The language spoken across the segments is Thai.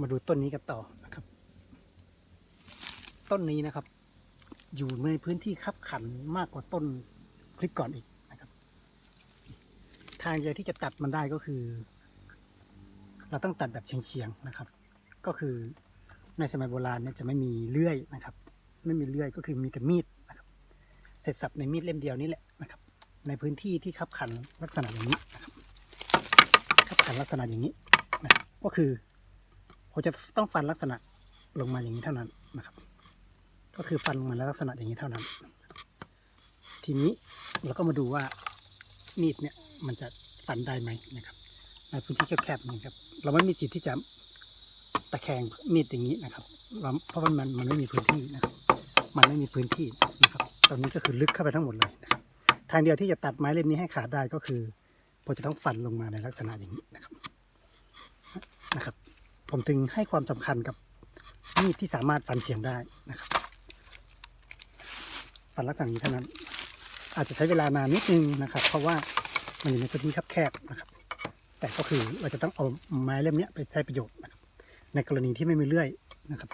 มาดูต้นนี้กันต่อนะครับ ต้นนี้นะครับ อยู่ในพื้นที่คับขันมากกว่าต้นคลิปก่อนอีกนะครับ ทางเดียวที่จะตัดมันได้ก็คือ เราต้องตัดแบบเฉียงๆนะครับ ก็คือในสมัยโบราณเนี่ยจะไม่มีเลื่อยนะครับ ไม่มีเลื่อยก็คือมีแต่มีดนะครับ เสร็จสับในมีดเล่มเดียวนี่แหละนะครับ ในพื้นที่ที่คับขันลักษณะอย่างนี้นะครับคับขันลักษณะอย่างนี้นะครับก็คือ ผมจะต้องฟันลักษณะลงมาอย่างนี้เท่านั้นนะครับ ก็คือฟันลงมาแล้วลักษณะอย่างนี้เท่านั้น ทีนี้เราก็มาดูว่ามีดเนี่ยมันจะฟันได้ไหมนะครับในพื้นที่แคบๆนี่ครับ เราไม่มีจิตที่จะตะแคงมีดอย่างนี้นะครับเพราะว่ามันมันไม่มีพื้นที่นะครับ มันไม่มีพื้นที่นะครับตรงนี้ก็คือลึกเข้าไปทั้งหมดเลยนะครับ ทางเดียวที่จะตัดไม้เล่มนี้ให้ขาดได้ก็คือผมจะต้องฟันลงมาในลักษณะอย่างนี้นะครับ ผมถึงให้ความสำคัญกับมีดที่สามารถฟันเฉียงได้นะครับ ฟันลักษณะนี้เท่านั้น อาจจะใช้เวลานานนิดนึงนะครับ เพราะว่ามันอยู่ในพื้นที่แคบๆนะครับ แต่ก็คือเราจะต้องเอาไม้เล่มนี้ไปใช้ประโยชน์นะครับ ในกรณีที่ไม่มีเลื่อยนะครับ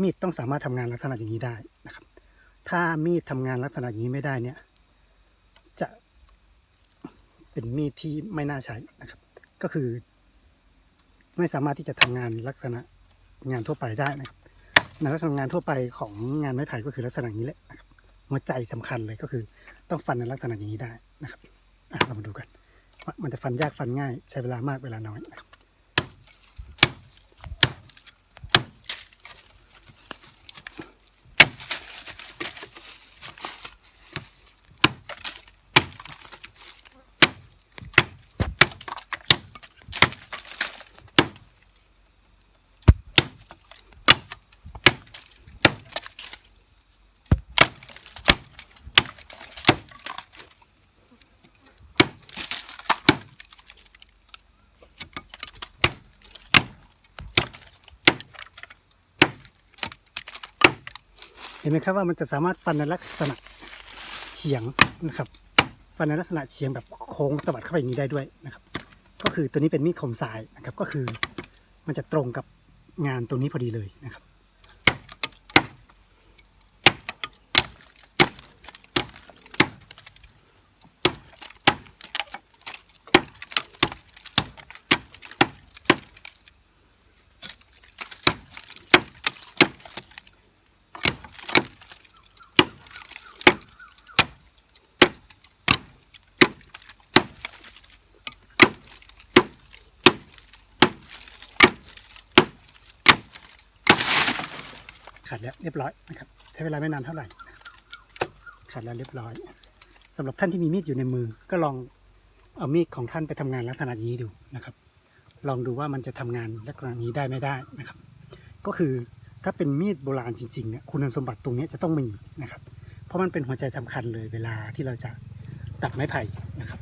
มีดต้องสามารถทำงานลักษณะอย่างนี้ได้นะครับ ถ้ามีดทำงานลักษณะอย่างนี้ไม่ได้เนี่ย จะเป็นมีดที่ไม่น่าใช้นะครับ ก็คือ ไม่สามารถที่จะทำงานลักษณะงานทั่วไปได้นะครับในลักษณะงานทั่วไปของงานไม้ไผ่ก็คือลักษณะนี้แหละนะครับหัวใจสำคัญเลยก็คือต้องฟันในลักษณะอย่างนี้ได้นะครับเรามาดูกันว่ามันจะฟันยากฟันง่ายใช้เวลามากเวลาน้อยนะครับ ห็นไหมครับว่ามันจะสามารถฟันในลักษณะเฉียงนะครับฟันในลักษณะเฉียงแบบโค้งตวัดเข้าไปอย่างนี้ได้ด้วยนะครับ ก็คือตัวนี้เป็นมีดคมสายนะครับ ก็คือมันจะตรงกับงานตรงนี้พอดีเลยนะครับ ขาดแล้วเรียบร้อยนะครับใช้เวลาไม่นานเท่าไหร่นะครับขาดแล้วเรียบร้อยสำหรับท่านที่มีมีดอยู่ในมือ ก็ลองเอามีดของท่านไปทำงานลักษณะอย่างนี้ดูนะครับ ลองดูว่ามันจะทำงานลักษณะนี้ได้ไม่ได้นะครับ ก็คือถ้าเป็นมีดโบราณจริงๆเนี่ยคุณสมบัติตรงนี้จะต้องมีนะครับ เพราะมันเป็นหัวใจสำคัญเลยเวลาที่เราจะตัดไม้ไผ่นะครับ